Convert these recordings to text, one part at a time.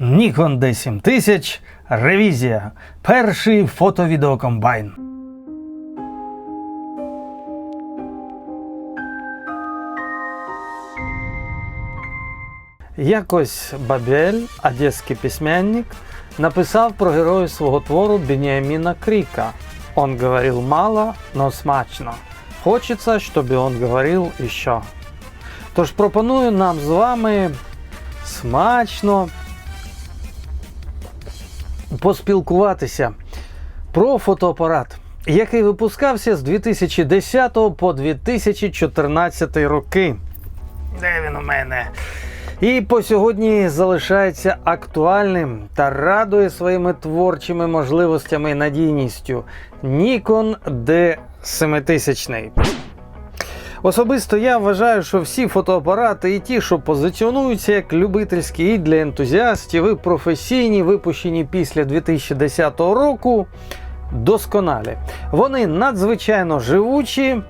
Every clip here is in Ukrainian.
Nikon D7000 Ревізія. Перший фото-відеокомбайн. Якось Бабель, одеський письменник, написав про героя свого твору Беніаміна Кріка. Он говорил мало, но смачно. Хочеться, щоб он говорив іще. Тож пропоную нам з вами смачно поспілкуватися про фотоапарат, який випускався з 2010 по 2014 роки. Де він у мене? І по сьогодні залишається актуальним та радує своїми творчими можливостями і надійністю Nikon D7000. Особисто я вважаю, що всі фотоапарати і ті, що позиціонуються як любительські і для ентузіастів, і професійні, випущені після 2010 року, досконалі. Вони надзвичайно живучі,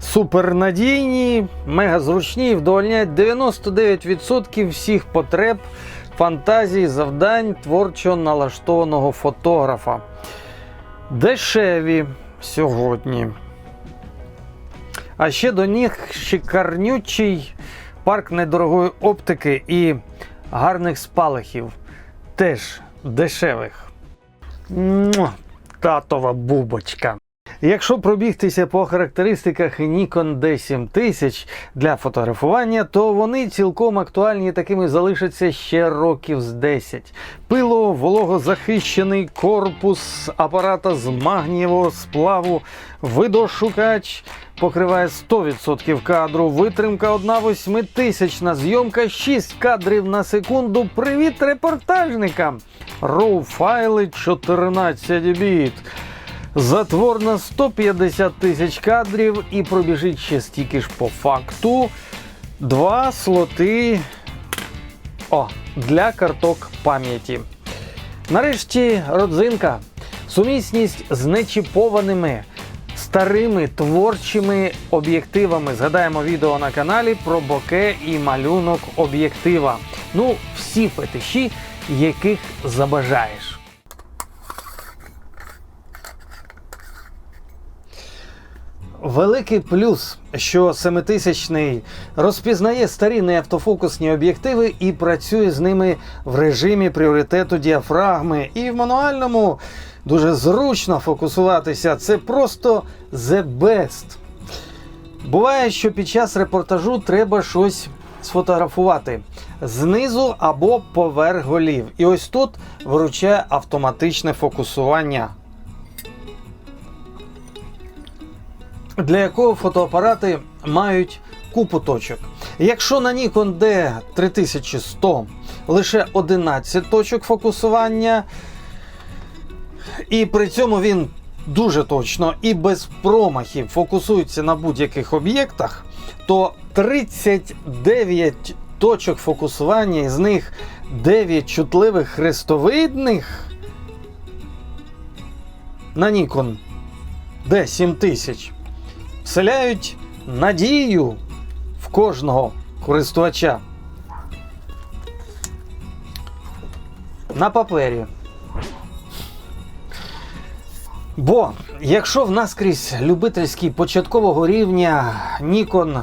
супернадійні, мегазручні і вдовольняють 99% всіх потреб, фантазій, завдань творчо налаштованого фотографа. Дешеві сьогодні. А ще до них шикарнючий парк недорогої оптики і гарних спалахів. Теж дешевих. Татова бубочка. Якщо пробігтися по характеристиках Nikon D7000 для фотографування, то вони цілком актуальні такими залишаться ще років з 10. Пило, вологозахищений корпус апарата з магнієвого сплаву, видошукач покриває 100% кадру, витримка 1 восьмитисячна, зйомка 6 кадрів на секунду. Привіт репортажникам! RAW файли 14 біт. Затвор на 150 тисяч кадрів і пробіжить ще стільки ж по факту. Два слоти о, для карток пам'яті. Нарешті родзинка. Сумісність з нечіпованими старими творчими об'єктивами. Згадаємо відео на каналі про боке і малюнок об'єктива. Ну, всі фетиші, яких забажаєш. Великий плюс, що 7000 розпізнає старі неавтофокусні об'єктиви і працює з ними в режимі пріоритету діафрагми. І в мануальному дуже зручно фокусуватися. Це просто the best. Буває, що під час репортажу треба щось сфотографувати знизу або поверх голів. І ось тут виручає автоматичне фокусування. Для якого фотоапарати мають купу точок. Якщо на Nikon D3100 лише 11 точок фокусування, і при цьому він дуже точно і без промахів фокусується на будь-яких об'єктах, то 39 точок фокусування, із них 9 чутливих хрестовидних на Nikon D7000 вселяють надію в кожного користувача. На папері. Бо якщо в нас крізь любительський початкового рівня Nikon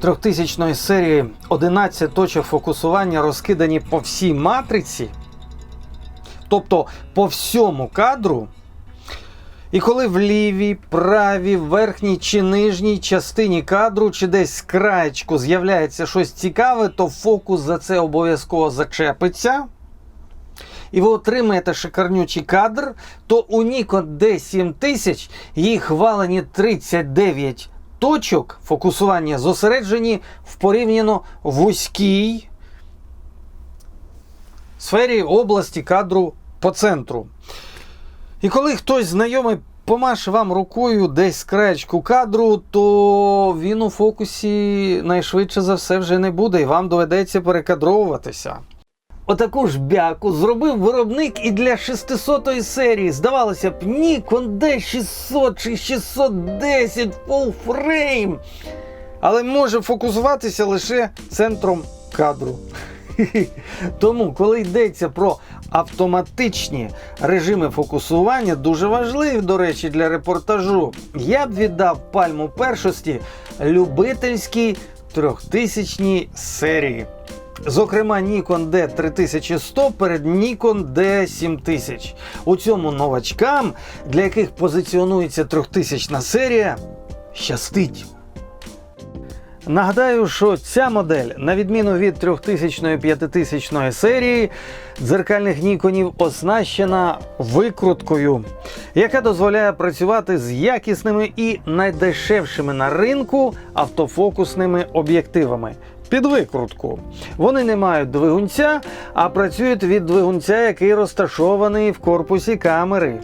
3000 серії 11 точок фокусування розкидані по всій матриці, тобто по всьому кадру, і коли в лівій, правій, верхній чи нижній частині кадру, чи десь з краєчку з'являється щось цікаве, то фокус за це обов'язково зачепиться. І ви отримаєте шикарнючий кадр, то у Nikon D7000 її хвалені 39 точок фокусування зосереджені в порівняно вузькій сфері області кадру по центру. І коли хтось знайомий помаше вам рукою десь з краєчку кадру, то він у фокусі найшвидше за все вже не буде, і вам доведеться перекадровуватися. Отаку ж бяку зробив виробник і для 600 серії. Здавалося б, Nikon D600 чи 610 Full Frame. Але може фокусуватися лише центром кадру. Тому, коли йдеться про автоматичні режими фокусування, дуже важливі, до речі, для репортажу, я б віддав пальму першості любительській трьохтисячній серії. Зокрема, Nikon D3100 перед Nikon D7000. У цьому новачкам, для яких позиціонується трьохтисячна серія, щастить. Нагадаю, що ця модель, на відміну від 3000 5000 серії, дзеркальних ніконів оснащена викруткою, яка дозволяє працювати з якісними і найдешевшими на ринку автофокусними об'єктивами. Під викрутку. Вони не мають двигунця, а працюють від двигунця, який розташований в корпусі камери.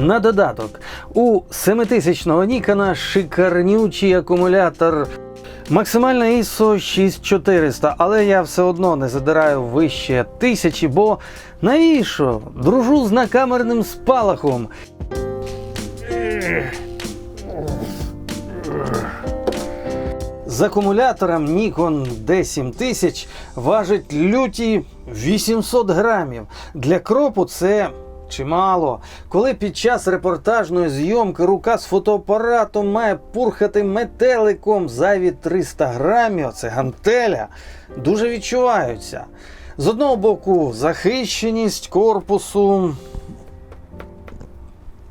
На додаток, у 7000-го Нікона шикарнючий акумулятор. Максимальна ISO 6400, але я все одно не задираю вище тисячі, бо навіщо? Дружу з накамерним спалахом. З акумулятором Nikon D7000 важить люті 800 грамів. Для кропу це чимало. Коли під час репортажної зйомки рука з фотоапаратом має пурхати метеликом зайві 300 грамів, це гантеля, дуже відчуваються. З одного боку, захищеність корпусу.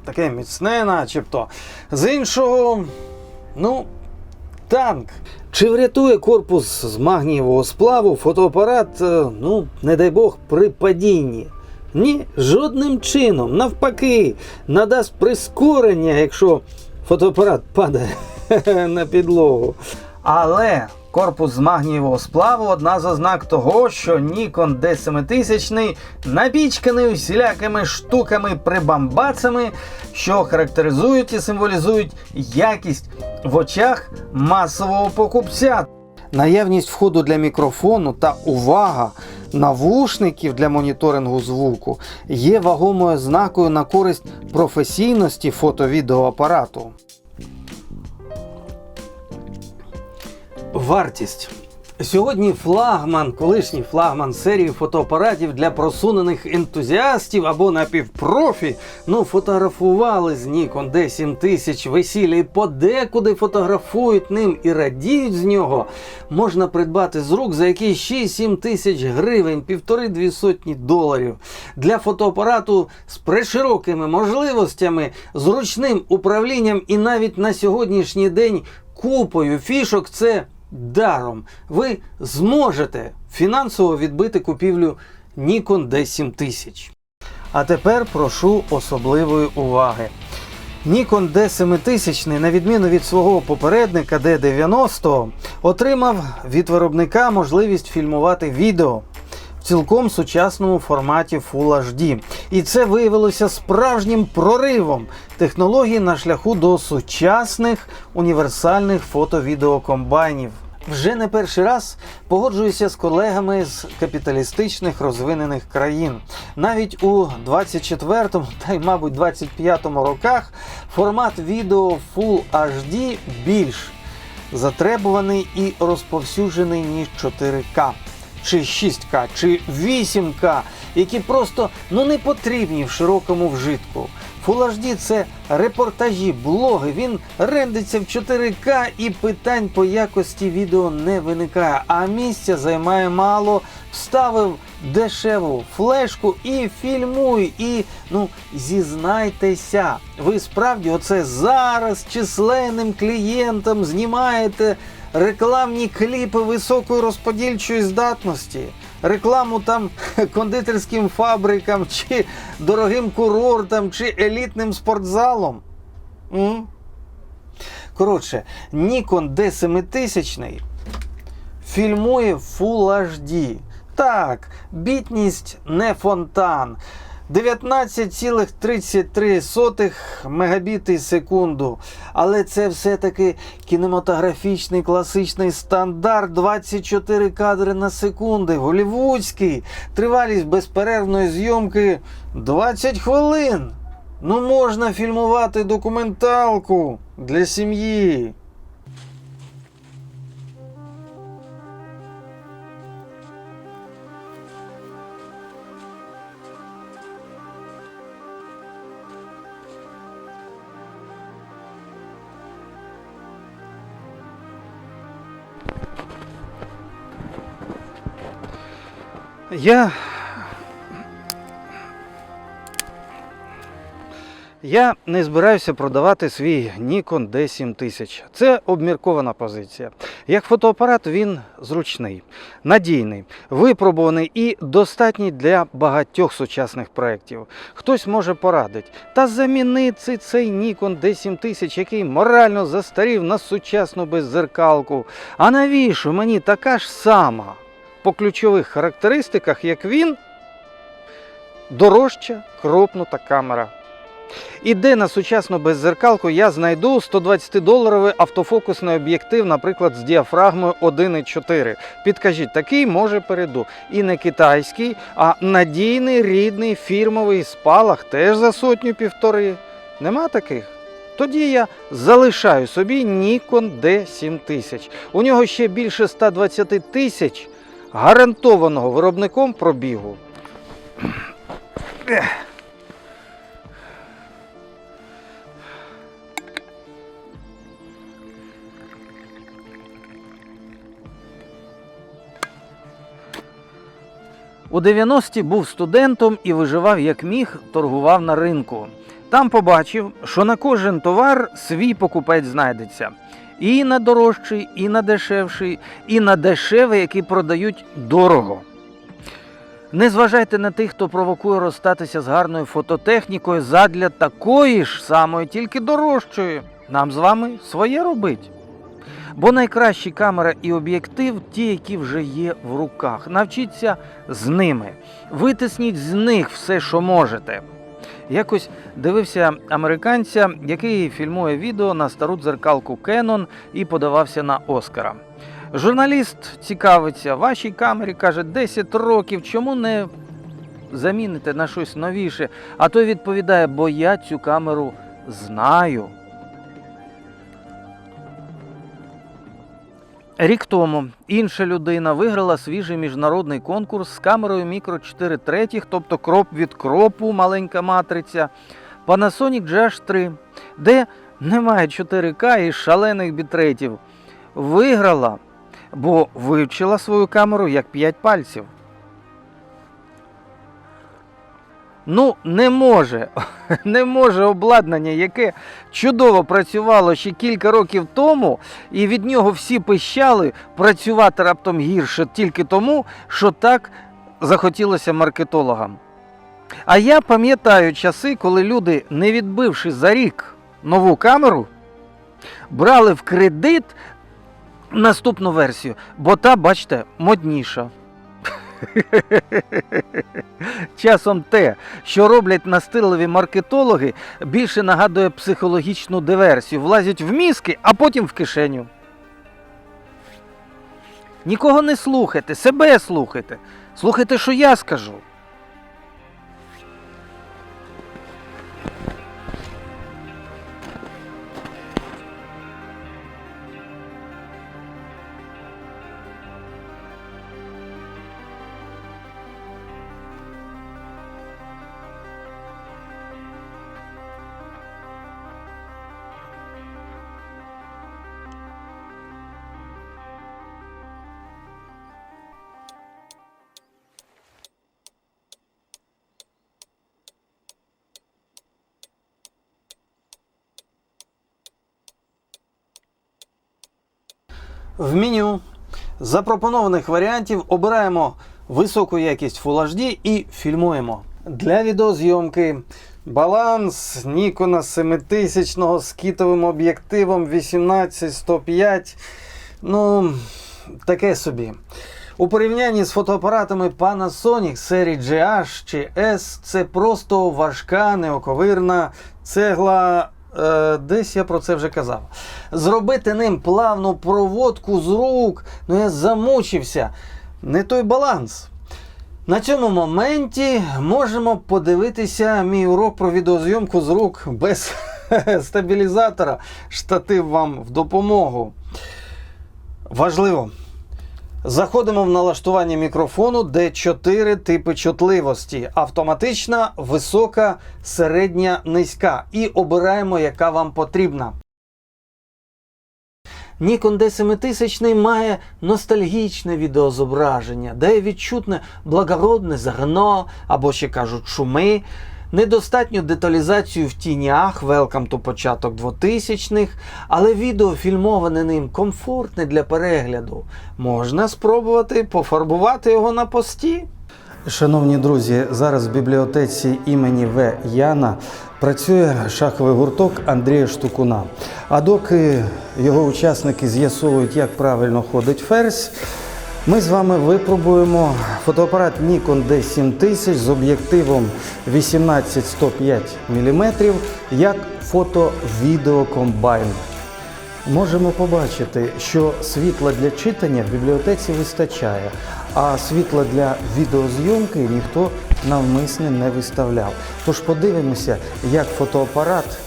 Таке міцне, начебто. З іншого, ну, танк. Чи врятує корпус з магнієвого сплаву фотоапарат, е, ну, не дай Бог, при падінні? Ні, жодним чином. Навпаки, надасть прискорення, якщо фотоапарат падає на підлогу. Але корпус з магнієвого сплаву одна з ознак того, що Nikon D7000 напічканий усілякими штуками прибамбацами, що характеризують і символізують якість в очах масового покупця. Наявність входу для мікрофону та увага навушників для моніторингу звуку є вагомою знакою на користь професійності фото-відеоапарату. Вартість. Сьогодні флагман, колишній флагман серії фотоапаратів для просунених ентузіастів або напівпрофі, ну, фотографували з Nikon D7000 весілля і подекуди фотографують ним і радіють з нього. Можна придбати з рук за якісь 6-7 тисяч гривень, півтори-дві сотні доларів. Для фотоапарату з приширокими можливостями, зручним управлінням і навіть на сьогоднішній день купою фішок це даром. Ви зможете фінансово відбити купівлю Nikon D7000. А тепер прошу особливої уваги. Nikon D7000, на відміну від свого попередника D90, отримав від виробника можливість фільмувати відео цілком сучасному форматі Full HD. І це виявилося справжнім проривом технологій на шляху до сучасних універсальних фото-відеокомбайнів. Вже не перший раз погоджуюся з колегами з капіталістичних розвинених країн. Навіть у 24-му та й, мабуть, 25-му роках формат відео Full HD більш затребуваний і розповсюджений ніж 4К. Чи 6К, чи 8К, які просто ну не потрібні в широкому вжитку. Full HD – це репортажі, блоги. Він рендиться в 4К і питань по якості відео не виникає. А місця займає мало. Вставив дешеву флешку і фільмуй. І ну зізнайтеся, ви справді оце зараз численним клієнтам знімаєте рекламні кліпи високої розподільчої здатності. Рекламу там кондитерським фабрикам, чи дорогим курортам, чи елітним спортзалом. М? Коротше, Nikon D7000 фільмує Full HD. Так, бітність не фонтан. 19,33 мегабіти секунду. Але це все-таки кінематографічний класичний стандарт 24 кадри на секунду. Голівудський. Тривалість безперервної зйомки 20 хвилин. Ну можна фільмувати документалку. Для сім'ї. Я. Я не збираюся продавати свій Nikon D7000. Це обміркована позиція. Як фотоапарат він зручний, надійний, випробуваний і достатній для багатьох сучасних проєктів. Хтось може порадити. Та замінити цей Nikon D7000, який морально застарів на сучасну беззеркалку. А навіщо мені така ж сама? По ключових характеристиках, як він, дорожча кропнута камера. І де на сучасну беззеркалку я знайду 120-доларовий автофокусний об'єктив, наприклад, з діафрагмою 1,4. Підкажіть, такий може перейду. І не китайський, а надійний рідний фірмовий спалах теж за сотню півтори. Нема таких? Тоді я залишаю собі Nikon D7000. У нього ще більше 120 тисяч гарантованого виробником пробігу. У 90-ті був студентом і виживав як міг, торгував на ринку. Там побачив, що на кожен товар свій покупець знайдеться. І на дорожчий, і на дешевший, і на дешевий, який продають дорого. Не зважайте на тих, хто провокує розстатися з гарною фототехнікою задля такої ж самої, тільки дорожчої. Нам з вами своє робить. Бо найкращі камера і об'єктив ті, які вже є в руках. Навчіться з ними. Витисніть з них все, що можете. Якось дивився американця, який фільмує відео на стару дзеркалку Canon і подавався на Оскара. Журналіст цікавиться, вашій камері каже, 10 років, чому не заміните на щось новіше? А той відповідає, бо я цю камеру знаю. Рік тому інша людина виграла свіжий міжнародний конкурс з камерою мікро 4 третіх, тобто кроп від кропу, маленька матриця, Panasonic GH3, де немає 4К і шалених бітрейтів. Виграла, бо вивчила свою камеру як 5 пальців. Ну, не може, не може обладнання, яке чудово працювало ще кілька років тому, і від нього всі пищали працювати раптом гірше тільки тому, що так захотілося маркетологам. А я пам'ятаю часи, коли люди, не відбивши за рік нову камеру, брали в кредит наступну версію, бо та, бачите, модніша. Часом те, що роблять настирливі маркетологи, більше нагадує психологічну диверсію. Влазять в мізки, а потім в кишеню. Нікого не слухайте, себе слухайте. Слухайте, що я скажу. В меню запропонованих варіантів обираємо високу якість Full HD і фільмуємо. Для відеозйомки баланс Nikon 7000 з кітовим об'єктивом 18105. Ну, таке собі. У порівнянні з фотоапаратами Panasonic серії GH чи S це просто важка, неоковирна цегла. Е, десь я про це вже казав. Зробити ним плавну проводку з рук, ну я замучився. Не той баланс. На цьому моменті можемо подивитися мій урок про відеозйомку з рук без стабілізатора, штатив вам в допомогу. Важливо. Заходимо в налаштування мікрофону, де чотири типи чутливості: автоматична, висока, середня, низька. І обираємо, яка вам потрібна. Nikon D7000 має ностальгічне відеозображення, де відчутне благородне зерно, або ще кажуть шуми, недостатню деталізацію в тінях, welcome to початок 2000-х, але відео фільмоване ним комфортне для перегляду. Можна спробувати пофарбувати його на пості. Шановні друзі, зараз в бібліотеці імені В. Яна працює шаховий гурток Андрія Штукуна. А доки його учасники з'ясовують, як правильно ходить ферзь, ми з вами випробуємо фотоапарат Nikon D7000 з об'єктивом 18-105 мм як фото-відеокомбайн. Можемо побачити, що світла для читання в бібліотеці вистачає, а світла для відеозйомки ніхто навмисне не виставляв. Тож подивимося, як фотоапарат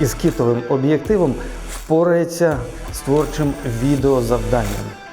із кітовим об'єктивом впорається з творчим відеозавданням.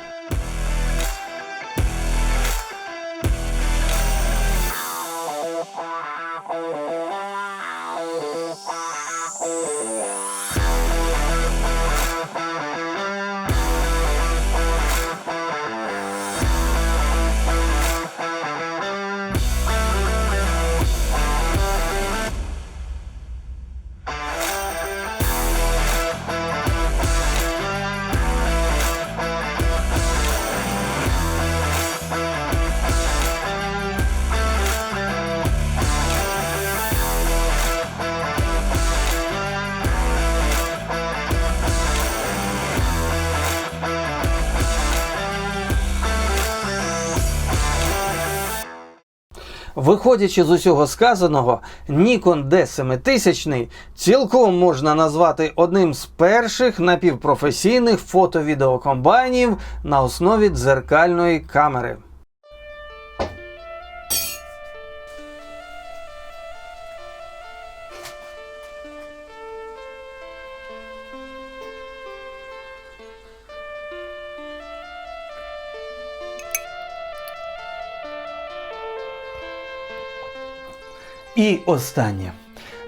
Виходячи з усього сказаного, Nikon D7000 цілком можна назвати одним з перших напівпрофесійних фото-відеокомбайнів на основі дзеркальної камери. І останнє.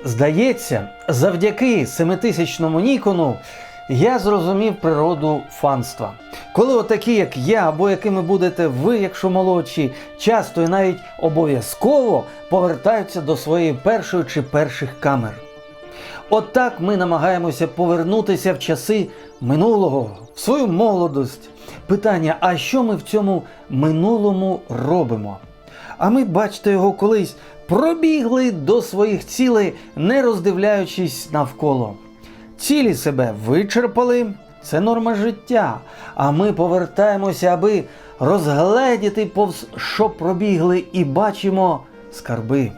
Здається, завдяки 7000-му Нікону я зрозумів природу фанства. Коли отакі, як я, або якими будете ви, якщо молодші, часто і навіть обов'язково повертаються до своєї першої чи перших камер. Отак ми намагаємося повернутися в часи минулого, в свою молодость. Питання: а що ми в цьому минулому робимо? А ми, бачите, його колись пробігли до своїх цілей, не роздивляючись навколо. Цілі себе вичерпали, це норма життя. А ми повертаємося, аби розгледіти, повз що пробігли, і бачимо скарби.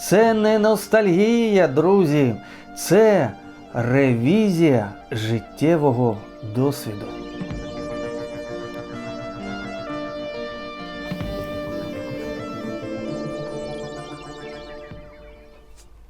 Це не ностальгія, друзі, це ревізія життєвого досвіду.